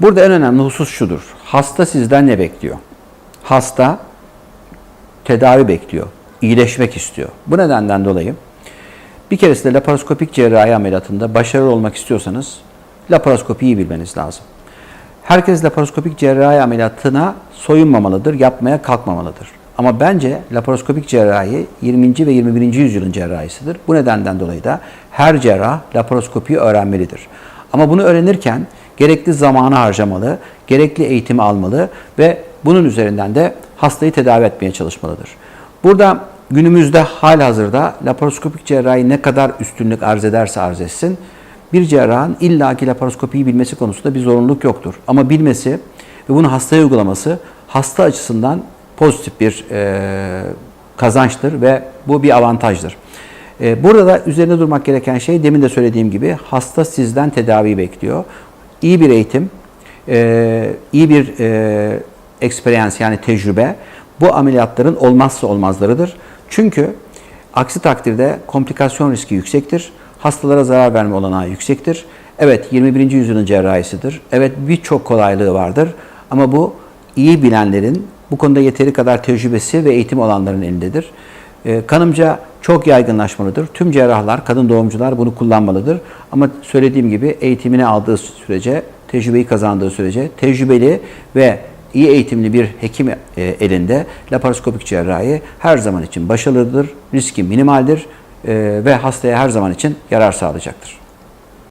Burada en önemli husus şudur. Hasta sizden ne bekliyor? Hasta tedavi bekliyor. iyileşmek istiyor. Bu nedenden dolayı bir keresinde laparoskopik cerrahi ameliyatında başarılı olmak istiyorsanız laparoskopiyi bilmeniz lazım. Herkes laparoskopik cerrahi ameliyatına soyunmamalıdır, yapmaya kalkmamalıdır. Ama bence laparoskopik cerrahi 20. ve 21. yüzyılın cerrahisidir. Bu nedenden dolayı da her cerrah laparoskopiyi öğrenmelidir. Ama bunu öğrenirken gerekli zamanı harcamalı, gerekli eğitimi almalı ve bunun üzerinden de hastayı tedavi etmeye çalışmalıdır. Burada günümüzde halihazırda laparoskopik cerrahi ne kadar üstünlük arz ederse arz etsin, bir cerrahın illaki laparoskopiyi bilmesi konusunda bir zorunluluk yoktur. Ama bilmesi ve bunu hastaya uygulaması hasta açısından pozitif bir e, kazançtır ve bu bir avantajdır. E, burada da üzerine durmak gereken şey demin de söylediğim gibi hasta sizden tedavi bekliyor. İyi bir eğitim, e, iyi bir e, yani tecrübe bu ameliyatların olmazsa olmazlarıdır. Çünkü aksi takdirde komplikasyon riski yüksektir. Hastalara zarar verme olanağı yüksektir. Evet 21. yüzyılın cerrahisidir. Evet birçok kolaylığı vardır. Ama bu iyi bilenlerin bu konuda yeteri kadar tecrübesi ve eğitim olanların elindedir. Ee, kanımca çok yaygınlaşmalıdır. Tüm cerrahlar, kadın doğumcular bunu kullanmalıdır. Ama söylediğim gibi eğitimini aldığı sürece, tecrübeyi kazandığı sürece tecrübeli ve iyi eğitimli bir hekim e, elinde laparoskopik cerrahi her zaman için başarılıdır, riski minimaldir e, ve hastaya her zaman için yarar sağlayacaktır.